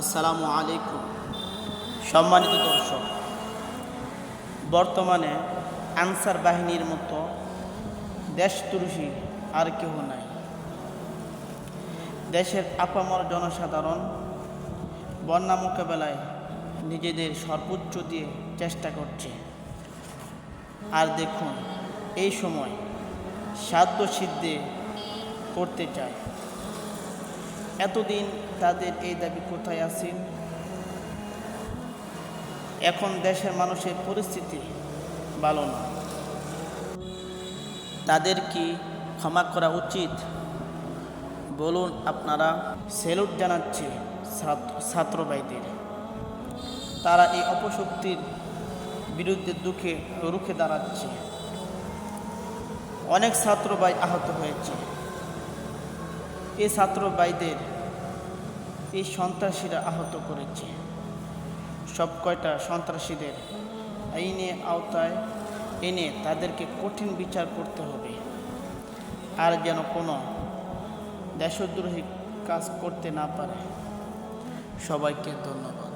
আসসালামু আলাইকুম। সম্মানিত দর্শক, বর্তমানে আনসার বাহিনীর মতো দেশ দেশতুরুষী আর কেউ নাই। দেশের আপামর জনসাধারণ বন্যা মোকাবেলায় নিজেদের সর্বোচ্চ দিয়ে চেষ্টা করছে। আর দেখুন, এই সময় সাধ্য সিদ্ধে করতে চায়। এতদিন তাদের এই দাবি কোথায় আছে? এখন দেশের মানুষের পরিস্থিতি ভালো না। তাদের কি ক্ষমা করা উচিত? বলুন আপনারা। সেলুট জানাচ্ছি ছাত্র ভাইদের। তারা এই অপশক্তির বিরুদ্ধে দুঃখে রুখে দাঁড়াচ্ছে। অনেক ছাত্র ভাই আহত হয়েছে। এই ছাত্র ভাইদের এই সন্ত্রাসীরা আহত করেছে। সব কয়টা সন্ত্রাসীদের আইনে আওতায় এনে তাদেরকে কঠিন বিচার করতে হবে। আর যেন কোনো দেশদ্রোহী কাজ করতে না পারে। সবাইকে ধন্যবাদ।